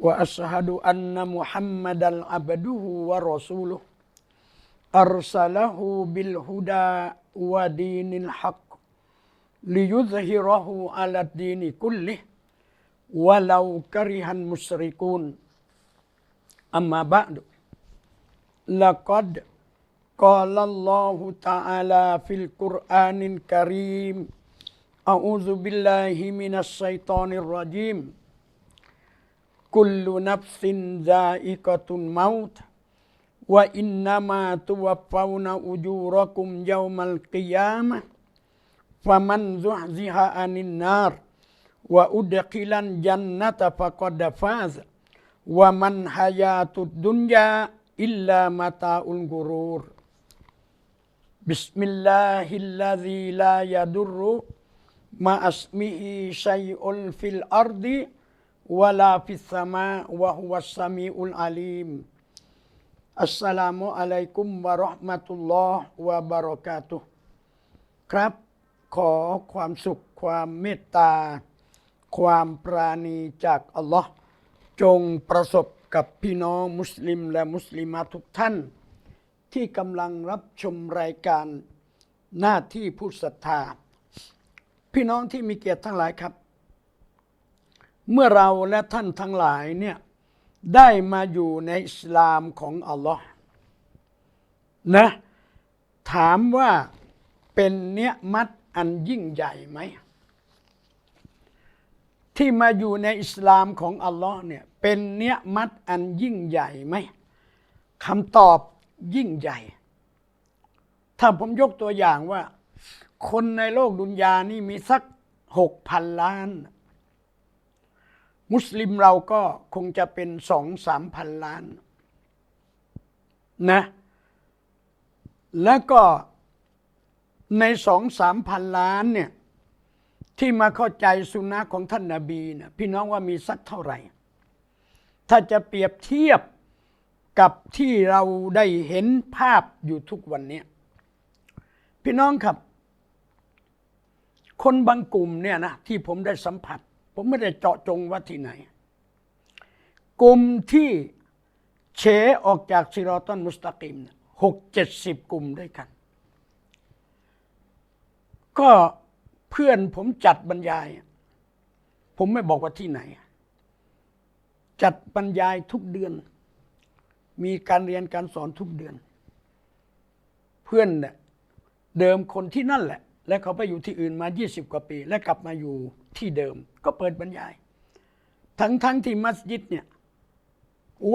وأشهد أن محمدا عبده ورسوله أرسله بالهدى ودين الحق ليظهره على الدين كله ولو كره المشركون. أما بعد لقد قال الله تعالى في القرآن الكريم أعوذ بالله من الشيطان الرجيم. كل نفس ذائقة الموت وإنما توفون أجوركم يوم القيامة فمن زحزح عن النار وأدخل الجنة فقد فاز ومن حياة الدنيا إلا متاع الغرور. بسم الله الذي لا يضر مع اسمه شيء في الأرض วลาฟิสมาวะฮุวัสมีอุลอาลีมอัสสลามุอะลัยกุมวะราะห์มะตุลลอฮ์วะบารอกาตุครับ ขอความสุข ความเมตตา ความปราณีจากอัลลอฮ์จงประสบกับพี่น้องมุสลิมและมุสลิมาทุกท่าน ที่กำลังรับชมรายการหน้าที่ผู้ศรัทธา พี่น้องที่มีเกียรติทั้งหลายครับ เมื่อเราและท่านทั้งหลายเนี่ยได้มาอยู่ในอิสลามของอัลลอฮ์นะถามว่าเป็นเนียมัดอันยิ่งใหญ่ไหม ที่มาอยู่ในอิสลามของอัลลอฮ์เนี่ยเป็นเนียมัดอันยิ่งใหญ่ไหมคำตอบยิ่งใหญ่ ถ้าผมยกตัวอย่างว่า คนในโลกดุนยานี่มีสักหกพันล้าน มุสลิมเราก็คงจะเป็นสองสามพันล้าน นะ แล้วก็ในสองสามพันล้านเนี่ย ที่มาเข้าใจสุนนะของท่านนาบีนะพี่น้องว่ามีสักเท่าไหร่ ถ้าจะเปรียบเทียบกับที่เราได้เห็นภาพอยู่ทุกวันนี้พี่น้องครับ คนบางกลุ่มเนี่ยนะที่ผมได้สัมผัส ผมไม่ได้เจาะจงว่าที่ไหน กลุ่มที่เฉออกจากซิรอตันมุสตะกิมหกเจ็ดสิบกลุ่มด้วยกัน ก็เพื่อนผมจัดบรรยาย ผมไม่บอกว่าที่ไหน จัดบรรยายทุกเดือน มีการเรียนการสอนทุกเดือน เพื่อนเนี่ยเดิมคนที่นั่นแหละ และเขาไปอยู่ที่อื่นมา 20 กว่าปี และกลับมาอยู่ที่เดิม ก็เปิดบรรยาย ทั้งทั้งที่มัสยิดเนี่ย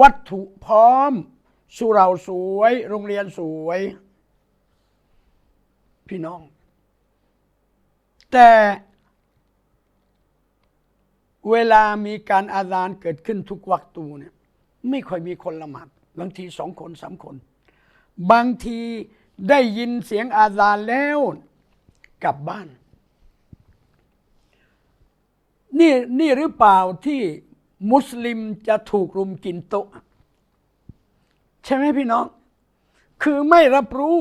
วัตถุพร้อม สุเราสวย โรงเรียนสวย พี่น้อง แต่เวลามีการอาซานเกิดขึ้นทุกวักตูเนี่ย ไม่ค่อยมีคนละหมาดบางทีสองคนสามคน บางทีได้ยินเสียงอาซานแล้วกลับบ้าน นี่นี่หรือเปล่าที่มุสลิมจะถูกรุมกินโต๊ะใช่ไหมพี่น้อง คือไม่รับรู้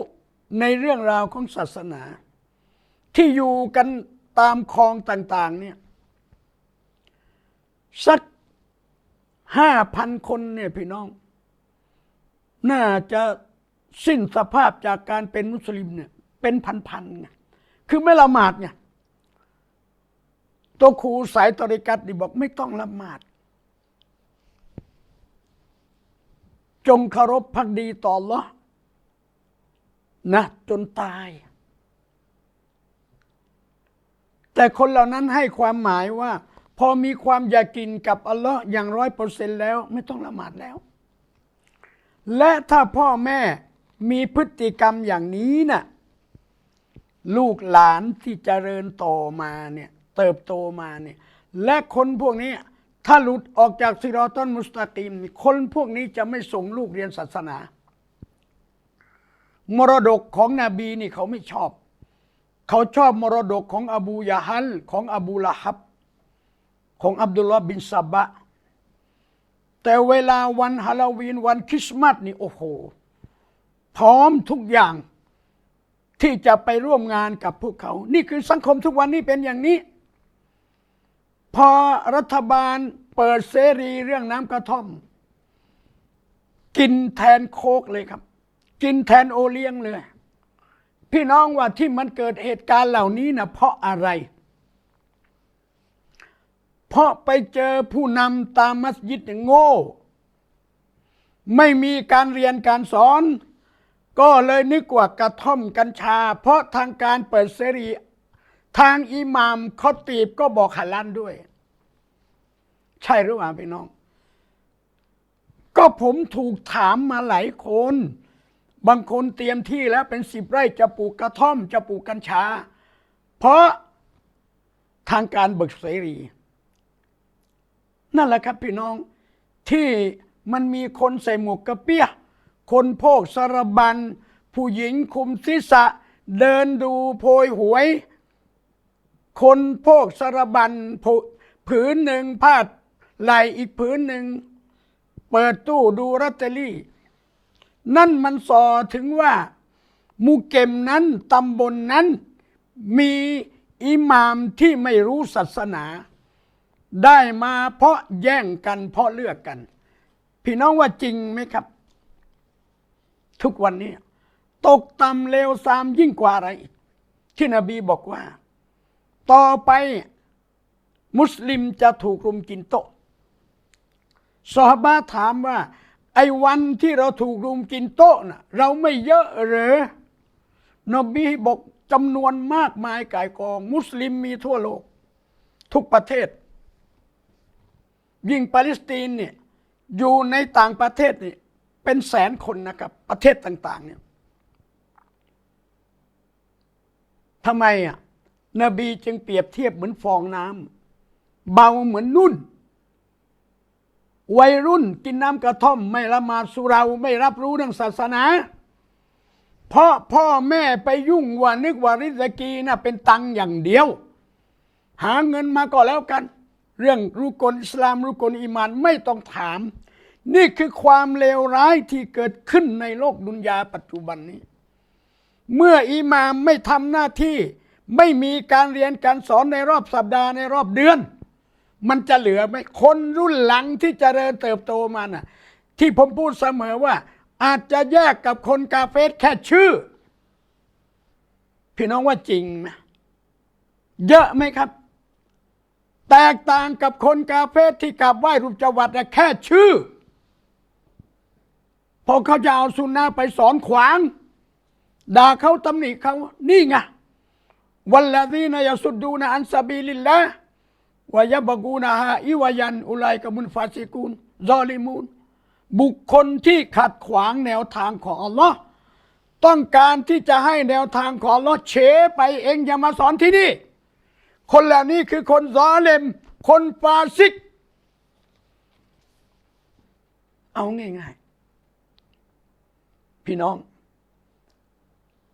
ในเรื่องราวของศาสนา ที่อยู่กันตามคลองต่าง ๆ เนี่ย สักห้าพันคนเนี่ยพี่น้อง น่าจะสิ้นสภาพจากการเป็นมุสลิมเนี่ย เป็นพันๆไงคือไม่ละหมาดไง ตัวครูสายตริกัตนี่บอกไม่ต้องละหมาด จงเคารพพักดีต่อ Allah นะจนตาย แต่คนเหล่านั้นให้ความหมายว่า พอมีความอยากกินกับอัลลอฮ์อย่างร้อยเปอร์เซ็นต์แล้ว ไม่ต้องละหมาดแล้ว และถ้าพ่อแม่มีพฤติกรรมอย่างนี้น่ะลูกหลานที่เจริญโตมาเนี่ย เติบโตมาเนี่ยและคนพวกนี้ถ้าหลุดออกจากซิรอตันมุสตากีม คนพวกนี้จะไม่ส่งลูกเรียนศาสนา มรดกของนบีนี่เขาไม่ชอบ เขาชอบมรดกของอบูยะฮัลของอบูละฮับ ของอับดุลลอฮ์บินซาบะ แต่เวลาวันฮาโลวีนวันคริสต์มาสนี่โอ้โห พร้อมทุกอย่างที่จะไปร่วมงานกับพวกเขา นี่คือสังคมทุกวันนี้เป็นอย่างนี้ พอรัฐบาลเปิดเสรีเรื่องน้ำกระท่อม กินแทนโคกเลยครับ กินแทนโอเลี้ยงเลย พี่น้องว่าที่มันเกิดเหตุการณ์เหล่านี้นะเพราะอะไร เพราะไปเจอผู้นำตามมัสยิดโง่ ไม่มีการเรียนการสอน ก็เลยนึกว่ากระท่อมกัญชา เพราะทางการเปิดเสรี ทางอิหมามเขาตีบก็บอกหัลันด้วย ใช่หรือเปล่าพี่น้อง ก็ผมถูกถามมาหลายคน บางคนเตรียมที่แล้วเป็นสิบไร่จะปลูกกระท่อม จะปลูกกัญชา เพราะทางการเบิกเสรี นั่นแหละครับพี่น้องที่มันมีคนใส่หมวกกระเปี้ย คนโพกสารบัน ผู้หญิงคุมศีรษะ เดินดูโพยหวย คนโพกสารบันผืนหนึ่งพาดไหลอีกผืนหนึ่ง เปิดตู้ดูรัตเตอรี่ นั่นมันสอถึงว่ามูเก็มนั้นตำบลนนั้น มีอิหมามที่ไม่รู้ศาสนา ได้มาเพราะแย่งกันเพราะเลือกกัน พี่น้องว่าจริงไหมครับ ทุกวันนี้ ตกต่ำเลวทรามยิ่งกว่าอะไร ที่นบีบอกว่า ต่อไปมุสลิมจะถูกรุมกินโต๊ะซอฮาบะถามว่า ไอ้วันที่เราถูกรุมกินโต๊ะน่ะเราไม่เยอะหรือนบีบอกจำนวนมากมายกายกอง มุสลิมมีทั่วโลก ทุกประเทศ ยิ่งปาเลสไตน์เนี่ยอยู่ในต่างประเทศนี่เป็นแสนคนนะครับ ประเทศต่าง ๆ เนี่ยทำไมอะ นบีจึงเปรียบเทียบเหมือนฟองน้ำเบาเหมือนนุ่น วัยรุ่นกินน้ำกระท่อม ไม่ละมาสุเราไม่รับรู้เรื่องศาสนา เพราะพ่อแม่ไปยุ่งว่านึกว่าริสกีน่ะเป็นตังอย่างเดียว หาเงินมาก็แล้วกัน เรื่องรุกลอิสลามรุกลอีมานไม่ต้องถาม นี่คือความเลวร้ายที่เกิดขึ้นในโลกดุนยาปัจจุบันนี้ เมื่ออิมามไม่ทำหน้าที่ ไม่มีการเรียนการสอนในรอบสัปดาห์ในรอบเดือน มันจะเหลือไหมคนรุ่นหลังที่จเจริญเติบโตมาน่ะ ที่ผมพูดเสมอว่า อาจจะแยกกับคนกาเฟสแค่ชื่อ พี่น้องว่าจริงไหมเยอะไหมครับ แตกต่างกับคนกาเฟสที่กราบไหว้รูปจัวัดแค่ชื่อ พอเขาจะเอาสุนนะไปสอนขวาง ด่าเขาตำหนิเขานี่ไง วัลลดีนยสุดดูนะอันซาบีลิลละวายบกูนะฮะอิวายันอุไลกมุนฟาซิกูนซอลิมูนบุคคลที่ขัดขวางแนวทางของอัลลอฮ์ต้องการที่จะให้แนวทางของอัลลอฮ์เฉไปเองอย่ามาสอนที่นี่ คนเหล่านี้คือคนซอเลม คนฟาซิก เอาง่ายๆ พี่น้อง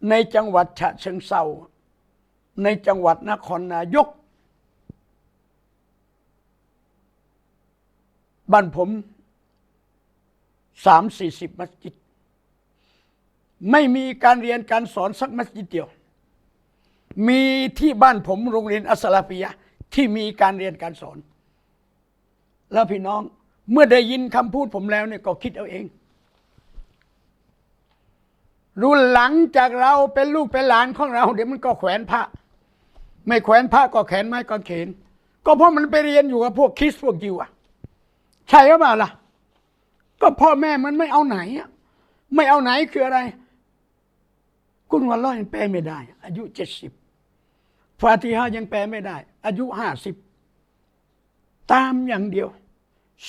ในจังหวัดฉะเชิงเซา ในจังหวัดนครนายก บ้านผมสามสี่สิบมัสยิด ไม่มีการเรียนการสอนสักมัสยิดเดียว มีที่บ้านผมโรงเรียนอัสลาฟิยะที่มีการเรียนการสอน แล้วพี่น้องเมื่อได้ยินคำพูดผมแล้วเนี่ยก็คิดเอาเอง รุ่นหลังจากเราเป็นลูกเป็นหลานของเรา เดี๋ยวมันก็แขวนพระ ไม่แขวนพระก็แขนไม้กางเขน ก็เพราะมันไปเรียนอยู่กับพวกคริสพวกยิวอะใช่หรือเปล่าล่ะ ก็พ่อแม่มันไม่เอาไหนอะไม่เอาไหนคืออะไรกุลวันลลอยังแปลไม่ได้ อายุเจ็ดสิบฟาติฮะห์ยังแปลไม่ได้ อายุห้าสิบตามอย่างเดียว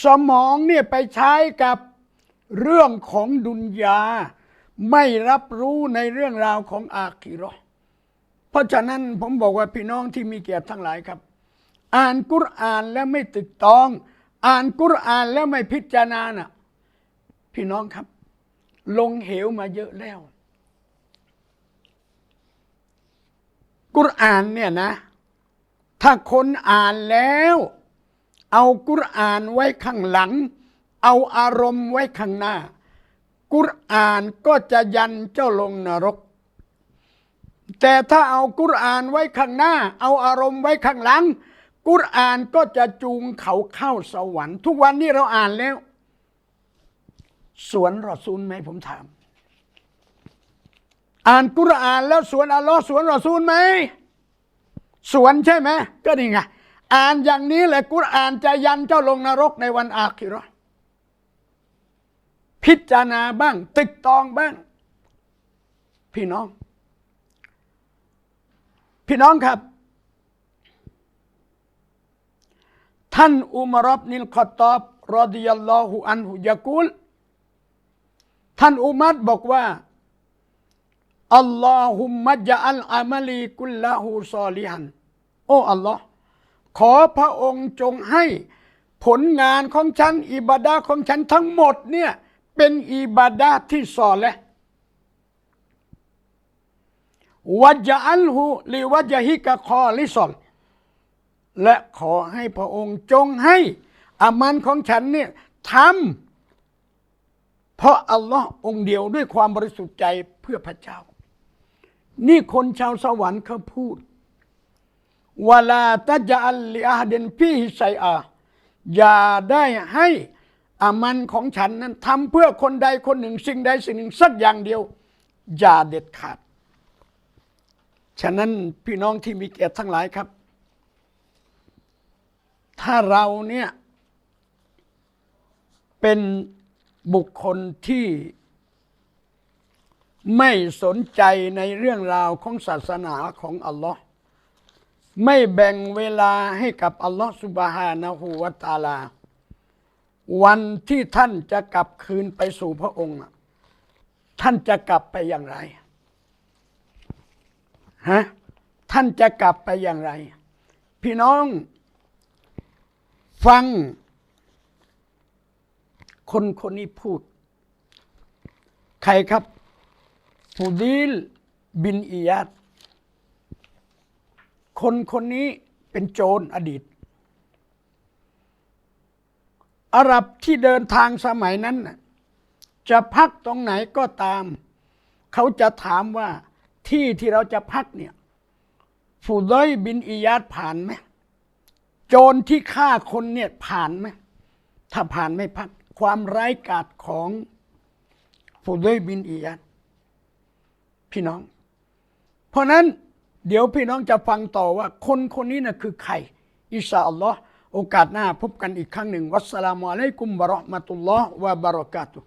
สมองเนี่ยไปใช้กับเรื่องของดุนยา ไม่รับรู้ในเรื่องราวของอาคิราะห์ เพราะฉะนั้นผมบอกว่าพี่น้องที่มีเกียรติทั้งหลายครับ อ่านกุรอานแล้วไม่ตึกตอง อ่านกุรอานแล้วไม่พิจารณาน่ะพี่น้องครับ ลงเหวมาเยอะแล้ว กุรอานเนี่ยนะ ถ้าคนอ่านแล้ว เอากุรอานไว้ข้างหลัง เอาอารมณ์ไว้ข้างหน้า กุรอานก็จะยันเจ้าลงนรก แต่ถ้าเอากุรอานไว้ข้างหน้า เอาอารมณ์ไว้ข้างหลัง กุรอานก็จะจูงเขาเข้าสวรรค์ ทุกวันนี้เราอ่านแล้ว สวนรอซูลไหมผมถาม อ่านกุรอานแล้วสวนอัลลอฮ์สวนรอซูลไหมสวนใช่ไหมก็นี่ไงอ่านอย่างนี้แหละกุรอานจะยันเจ้าลงนรกในวันอาคิราะห์พิจารณาบ้าง ตึกตองบ้าง พี่น้อง พี่น้องครับ ท่านอุมารบนิลขอตอบรอดิยัลลอฮุอันฮุยะกุลท่านอุมัรบอกว่าอัลลอฮุมมะจะอัลอามัลีกุลละหูซอลิฮันโอ้อัลลอฮ์ขอพระองค์จงให้ผลงานของฉันอิบาดาของฉันทั้งหมดเนี่ยเป็นอิบาดาที่ซอและ วัจอัลหูลิวัจฮิกะคอลิซอลและขอให้พระองค์จงให้อามันของฉันเนี่ยทำเพราะอัลลอฮ์องค์เดียวด้วยความบริสุทธิ์ใจเพื่อพระเจ้า นี่คนชาวสวรรค์เขาพูดวลาตะจะอัลลิอาเดนพี่ไซอาอย่าได้ให้อามันของฉันนั้นทำเพื่อคนใดคนหนึ่ง สิ่งใดสิ่งหนึ่งสักอย่างเดียว อย่าเด็ดขาด ฉะนั้นพี่น้องที่มีเกียรติทั้งหลายครับ ถ้าเราเนี่ย เป็นบุคคลที่ไม่สนใจในเรื่องราวของศาสนาของอัลลอฮ์ไม่แบ่งเวลาให้กับอัลลอฮ์สุบฮานะฮูวะตาลา วันที่ท่านจะกลับคืนไปสู่พระองค์ ท่านจะกลับไปอย่างไร ฮะท่านจะกลับไปอย่างไร พี่น้อง ฟัง คนคนนี้พูด ใครครับฟูดีลบินอียัดคนคนนี้เป็นโจรอดีต อาหรับที่เดินทางสมัยนั้น จะพักตรงไหนก็ตาม เขาจะถามว่า ที่ที่เราจะพักเนี่ยฟูดอยบินอียัดผ่านไหมโจรที่ฆ่าคนเนี่ยผ่านไหมถ้าผ่านไม่พัก ความไร้กาจของฟูดอยบินอียัดพี่น้อง เพราะนั้นเดี๋ยวพี่น้องจะฟังต่อว่า คนคนนี้นะคือใคร อิชาอัลลอฮ์โอกาสหน้าพบกันอีกครั้งหนึ่ง วัสสลามุอะลัยกุมบะเราะห์มะตุลลอฮ์วะบะเราะกาตุฮ์